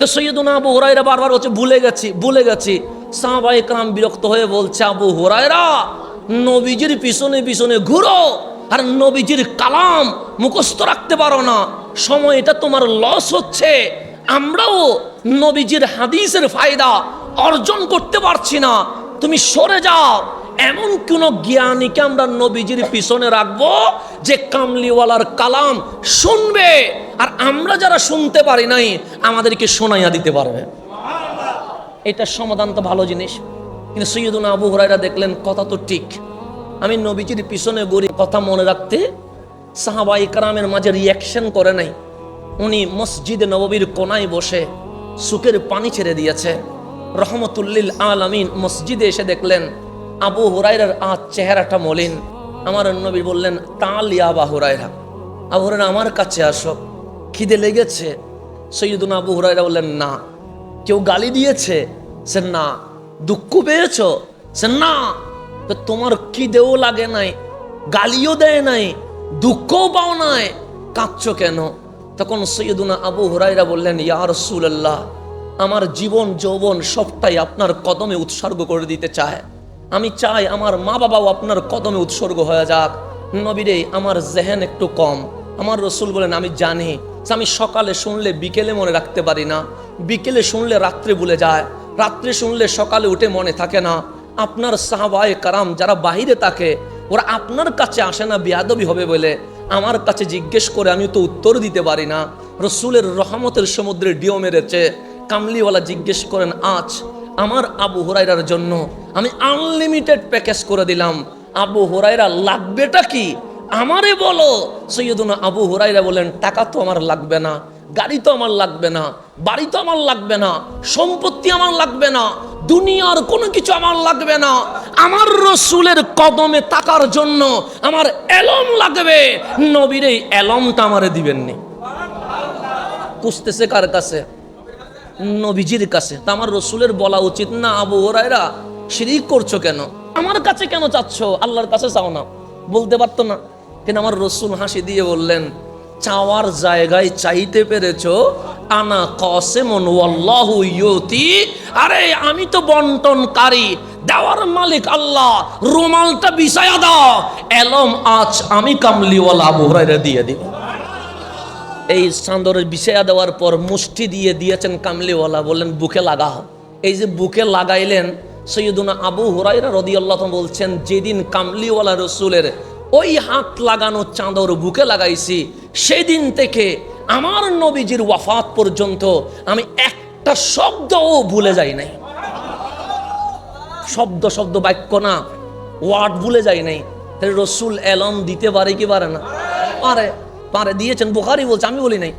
তো সৈয়দুনা আবু হুরাইরা বারবার হচ্ছে ভুলে গেছি ভুলে গেছি। সাহাবাই কাম বিরক্ত হয়ে বলছে, আবু হুরাইরা নবীজির পিছনে পিছনে ঘুরো আর নবীজির কালাম মুখস্থ রাখতে পারো না। সময়টা তোমার লস হচ্ছে। আমরাও নবীজির হাদিসের ফায়দা অর্জন করতে পারছি না। তুমি সরে যাও এমন কোন জ্ঞানীকে আমরা নবীজির পিছনে রাখব যে কামলিওয়ালার কালাম শুনবে। আর আমরা যারা শুনতে পারি নাই, আমাদেরকে শোনাইয়া দিতে পারবে। এটা সমাধান তো ভালো জিনিস। কিন্তু সৈয়দুন আবু হুরাইরা দেখলেন, কথা তো ঠিক। আমি নবীজির পিছনে গড়ি কথা মনে রাখতে সাহাবা ইকরামের মাঝে রিয়াকশন করে নাই। উনি মসজিদে নববীর কোনায় বসে সুখের পানি ছেড়ে দিয়েছে। রহমতুল্লিল আলামিন মসজিদে এসে দেখলেন আবু হুরাইরার আজ চেহারাটা মলিন। আমার নবী বললেন, তাল ইয়া আবা হুরাইরা আবু হুরাইরা আমার কাছে আসো। খিদে লেগেছে? সৈয়দুন আবু হুরাইরা বললেন, না। কেউ গালি দিয়েছে? সে না। দুঃখ পেয়েছ? সে না। তো তোমার খিদেও লাগে নাই, গালিও দেয় নাই, দুঃখও পাও নাই। কাঁদছো কেন? তখন সৈয়দুনা আবু হুরাইরা বললেন, ইয়া রাসূলুল্লাহ, আমার জীবন, যৌবন সবটাই আপনার কদমে উৎসর্গ করে দিতে চায়। আমি চাই আমার মা বাবাও আপনার কদমে উৎসর্গ হয়ে যাক। নবীরে, আমার জেহেন একটু কম। আমার রসুল বলেন, আমি জানি, আমি সকালে শুনলে বিকেলে মনে রাখতে পারি না। বিকেলে শুনলে রাত্রে ভুলে যায়। রাত্রে শুনলে সকালে উঠে মনে থাকে না। আপনার সাহাবায়ে কারাম যারা বাহিরে থাকে, ওরা আপনার কাছে আসে না, বিয়াদবি হবে বলে। আমার কাছে জিজ্ঞেস করে আমি তো উত্তর দিতে পারি না। রসুলের রহমতের সমুদ্রে ডিও মেরেছে। কামলিওয়ালা জিজ্ঞেস করেন, আজ আমার আবু হুরাইরার জন্য আমি আনলিমিটেড প্যাকেজ করে দিলাম। আবু হুরাইরা লাগবেটা কি? আমারে বলো। সৈয়দুনা আবু হুরাইরা বলেন, টাকা তো আমার লাগবে না, গাড়ি তো আমার লাগবে না, বাড়ি তো আমার লাগবে না, সম্পত্তি আমার লাগবে না, দুনিয়ার কোনো কিছু আমার লাগবে না। আমার রসুলের কদমে তাকার জন্য আমার এলম লাগবে। নবীর এই এলমটা আমারে দিবেননি। কুসতেছে কার কাছে? নবীজির কাছে। তা আমার রসুলের বলা উচিত না, আবু ওরাইরা শিরিক করছ কেন? আমার কাছে কেন চাচ্ছ? আল্লাহর কাছে চাও না। বলতে পারতো না। কিন্তু আমার রসুল হাসি দিয়ে বললেন, চাওয়ার জায়গায় চাইতে পেরেছ? আনা কসেমন ইউতি। আরে, আমি তো বন্টনকারী, দেওয়ার মালিক আল্লাহ, রুমালটা বিছায়া দাও। এলম আজ আমি কামলিওয়ালা আবু হুরাইরা দিয়ে দিব এই চাঁদরের বিষয়া দেওয়ার পর মুষ্টি দিয়ে দিয়েছেন কামলিওয়ালা, বললেন, বুকে লাগাও। এই যে বুকে লাগাইলেন, সৈয়দুনা আবু হুরাইরা রদিয়াল্লাহ বলছেন, যেদিন কামলিওয়ালা রসুলের ওই হাত লাগানো চাঁদর বুকে লাগাইছি, সেদিন থেকে আমার নবীজির ওয়াফাত পর্যন্ত আমি একটা শব্দও ভুলে যাই নাই। শব্দ শব্দ বাক্য না, ওয়ার্ড ভুলে যাই নাই। রসুল এলম দিতে পারে কি পারে না? পারে। পারে দিয়েছেন বুখারি বলছে আমি বলি নাই।